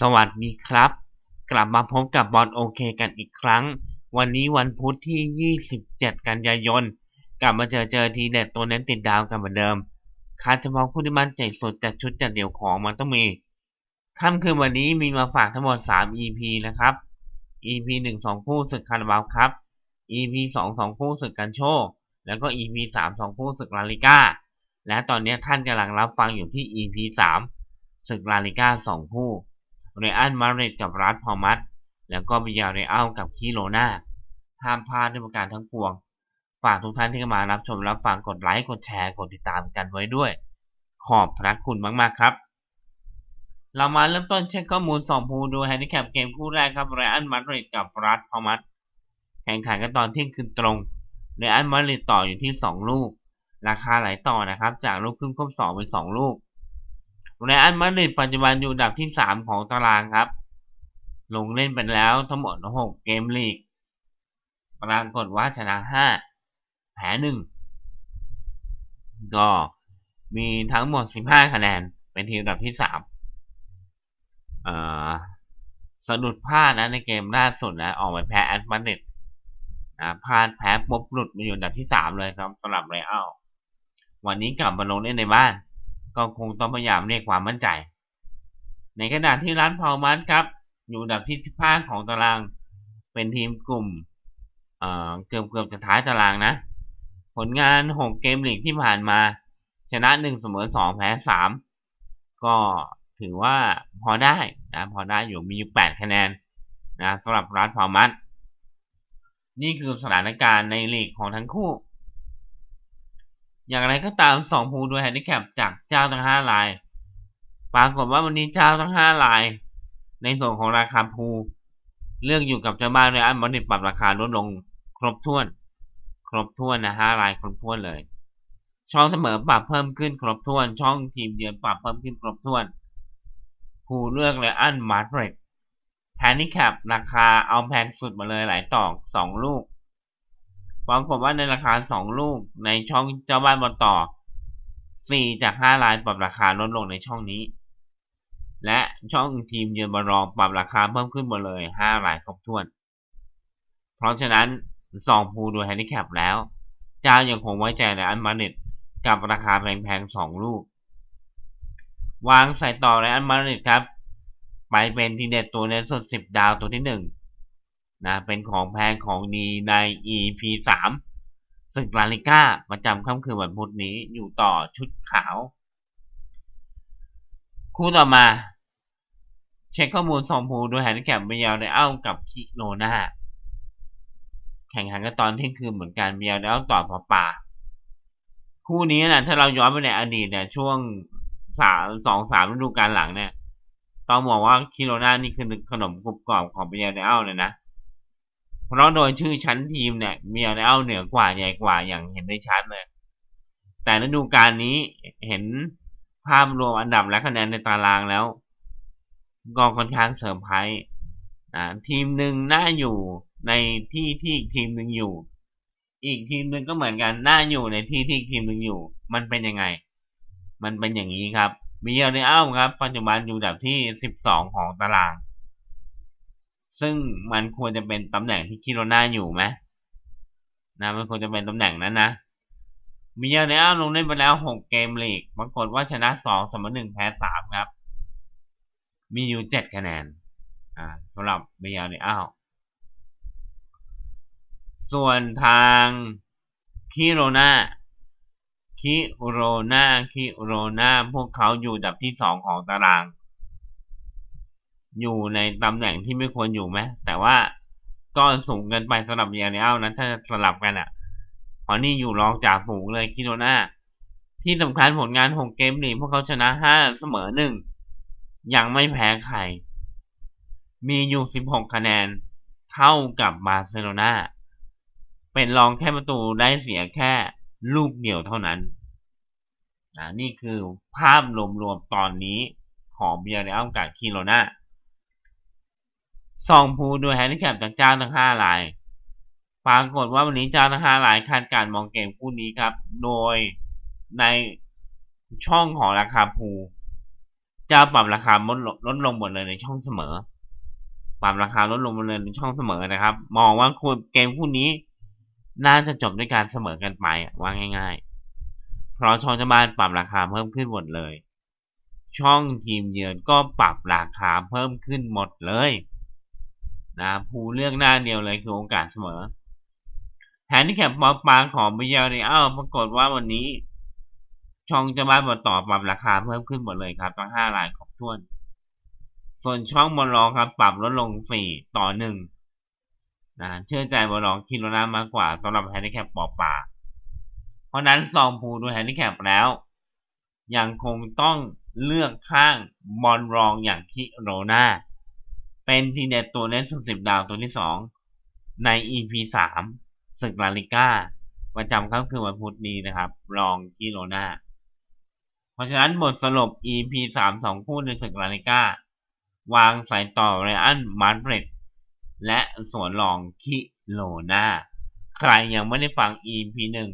สวัสดีครับ กลับมาพบกับบอลโอเคกันอีกครั้ง วันนี้วันพุธที่ 27 กันยายน กลับมาเจอเจอทีเด็ดตัวเน้นติดดาวกันเหมือนเดิมคาดเฉพาะผู้ที่มั่นใจสุดแต่ชุดจัดเดี่ยวของมันต้องมีค่ำคืนวันนี้มีมาฝากทั้งหมด 3 EP นะครับ EP 1 2คู่ศึกคาราบาวครับ EP 2 2คู่ศึกกันโชค แล้วก็ EP 3 2คู่ศึกลาลิก้า และตอนนี้ท่านกำลังรับฟังอยู่ที่ EP 3ศึกลาลิก้า2คู่ เรอัลมาดริดกับรัสพอมัสแล้วก็บิยาเรอัลกับคิโรนาห้ามพลาดด้วยประการทั้งปวง ฝากทุกท่านที่มารับชมรับฟังกดไลค์กดแชร์กดติดตามกันไว้ด้วย ขอบพระคุณมากๆครับ เรามาเริ่มต้นเช็คข้อมูล2ภูดูแฮนดิแคปเกมคู่แรกครับเรอัลมาดริดกับรัสพอมัสแข่งขันกันตอนเที่ยงคืนตรงเรอัลมาดริดต่ออยู่ที่ 2 ลูก ราคาไหลต่อนะครับ จากลูกครึ่งครบ2เป็น 2 ลูก เรอัลมาดริดปัจจุบันอยู่อันดับที่ 3 ของตารางครับ ลงเล่นไปแล้วทั้งหมด 6 เกมลีก ปรากฏว่าชนะ 5 แพ้1ก็มีทั้งหมด 15 คะแนน เป็นทีมอันดับที่ 3 เอ่อสะดุดพลาดนะในเกมล่าสุดนะ ออกไปแพ้แอตมาดริดนะพลาดแพ้ปุ๊บหลุดมาอยู่อันดับที่ 3 เลยครับสำหรับเรอัลวันนี้กลับมาลงเล่นในบ้าน ก็คงต้องพยายามเรียกความมั่นใจ ในขณะที่ร้านพาวมันครับ อยู่อันดับที่ 15 ของตาราง เป็นทีมกลุ่มเเกือบเกือบจะท้ายตารางนะ ผลงาน 6 เกมลีกที่ผ่านมา ชนะ 1 เสมอ 2 แพ้ 3 ก็ถือว่าพอได้นะพอได้อยู่มีอยู่ 8 คะแนนนะสำหรับรัฐพามันนี่คือสถานการณ์ในลีกของทั้งคู่ อย่างไรก็ตามสองภูด้วยแฮนดิแคปจากเจ้าทั้งห้าราย ปรากฏว่าวันนี้เจ้าทั้งห้าราย ในส่วนของราคาภูเลือกอยู่กับเจ้าบ้านเลยอันบอลปรับราคาลดลงครบถ้วน ครบถ้วนนะห้ารายครบถ้วนเลย ช่องเสมอปรับเพิ่มขึ้นครบถ้วน ช่องทีมเยือนปรับเพิ่มขึ้นครบถ้วนภูเลือกเลยอันมาร์เรตแฮนดิแคปราคาเอาแพงสุดมาเลยหลายต่อสองลูก ปรากฏว่าในราคา 2 ลูกในช่องเจ้าบ้านบอลต่อ 4 จาก 5ลายปรับราคาลดลงในช่องนี้ และช่องทีมเยือนบอลรองปรับราคาเพิ่มขึ้นหมดเลย5ลายครบถ้วน เพราะฉะนั้น2ภูดูแฮนดิแคปแล้วเจ้ายังคงไว้ใจในอันมาริดกับราคาแพงๆ2ลูก วางใส่ต่อในอันมาริดครับ ไปเป็นทีเด็ดตัวในสุด 10 ดาวตัวที่ 1 นะเป็นของแพงของดีใน EP 3ศึกลาลิก้าประจำค่ำคืนวันพุธนี้อยู่ต่อชุดขาว คู่ต่อมา เช็คข้อมูลสองภูโดยแฮนด์แคปเบียลไดเอากับคิโนนาแข่งขันกันตอนเที่ยงคืนเหมือนกันเบียลไดเอาต่อพอป่า คู่นี้นะถ้าเราย้อนไปในอดีตเนี่ยช่วงสามสองสามฤดูกาลหลังเนี่ย ต้องบอกว่าคิโนนานี่คือขนมกรุบกรอบของเบียลไดเอาเลยนะ เพราะโดยชื่อชั้นทีมเนี่ยมีอาเอาเหนือกว่าใหญ่กว่าอย่างเห็นได้ชัดเลย แต่ฤดูกาลนี้เห็นภาพรวมอันดับและคะแนนในตารางแล้ว ก็ค่อนข้างเสริมไพ่ทีมหนึ่งน่าอยู่ในที่ที่อีกทีมหนึ่งอยู่ อีกทีมหนึ่งก็เหมือนกันน่าอยู่ในที่ที่ทีมหนึ่งอยู่ มันเป็นยังไง มันเป็นอย่างนี้ครับมีเอเนอัลครับ ปัจจุบันอยู่อันดับที่สิบสองของตาราง ซึ่งมันควรจะเป็นตำแหน่งที่คิโรนาอยู่ไหมนะมันควรจะเป็นตำแหน่งนั้นนะมีเยเนอัลลงเล่นไปแล้วหกเกมลีกปรากฏว่าชนะสองเสมอหนึ่งแพ้สามครับ มีอยู่เจ็ดคะแนน อ่าสำหรับเบียเนอัลส่วนทางคิโรนาคิโรนาคิโรนาพวกเขาอยู่ดับที่สองของตาราง อยู่ในตำแหน่งที่ไม่ควรอยู่ไหมแต่ว่าก็สูงเกินไปสำหรับยาเนลนั้นถ้าสลับกันอะพอนี่อยู่รองจากฝูงเลยคิโนนาที่สำคัญผลงานหกเกมนี้พวกเขาชนะห้าเสมอหนึ่งยังไม่แพ้ใคร มีอยู่สิบหกคะแนน เท่ากับบาร์เซโลนาเป็นรองแค่ประตูได้เสียแค่ลูกเดียวเท่านั้นนะนี่คือภาพรวมๆตอนนี้ของเบียร์เรอัลกับคิโรนา สองภูดโดยแฮนดิแคปจากเจ้าทั้งห้าราย ปรากฏว่าวันนี้เจ้าทั้งห้ารายคาดการมองเกมคู่นี้ครับ โดยในช่องของราคาภูจะปรับราคาลดลดลงหมดเลยในช่องเสมอ ปรับราคาลดลงหมดเลยในช่องเสมอนะครับ มองว่าคู่เกมคู่นี้ น่าจะจบด้วยการเสมอกันไปว่าง่ายๆ เพราะช่องจ้าบ้านปรับราคาเพิ่มขึ้นหมดเลย ช่องทีมเยือนก็ปรับราคาเพิ่มขึ้นหมดเลย นะผู้เลือกหน้าเดียวเลยคือโอกาสเสมอแฮนดิแคปบอลปางของบิเยลเนี่ยอ้าวปรากฏว่าวันนี้ ช่องจ้าบ้าบอต่อปรับราคาเพิ่มขึ้นหมดเลยครับทั้งห้ารายครบถ้วน ส่วนช่องบอลรองครับ ปรับลดลงสี่ต่อหนึ่งนะเชื่อใจบอลรองคิโลนามากกว่าสำหรับแฮนดิแคปปอป่าเพราะนั้นซองพูดูแฮนดิแคปแล้วยังคงต้องเลือกข้างบอลรองอย่างคิโรนา เป็นทีเด็ดตัวเล่นสุดสิบดาวตัวที่สองใน EP สามศึกลาลิก้า ประจำค่ำคืนวันพุธนี้นะครับ รองคิโรนาเพราะฉะนั้นบทสรุป EP สามสองคู่ในศึกลาลิก้า วางสายต่อไรอันมาร์เรตและสวนรองคิโลนาใครยังไม่ได้ฟัง EP หนึ่ง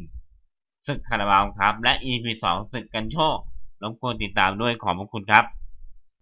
ศึกคาราบาวครับ และ EP สองศึกกันโชครบกวนติดตามด้วยขอบพระคุณครับ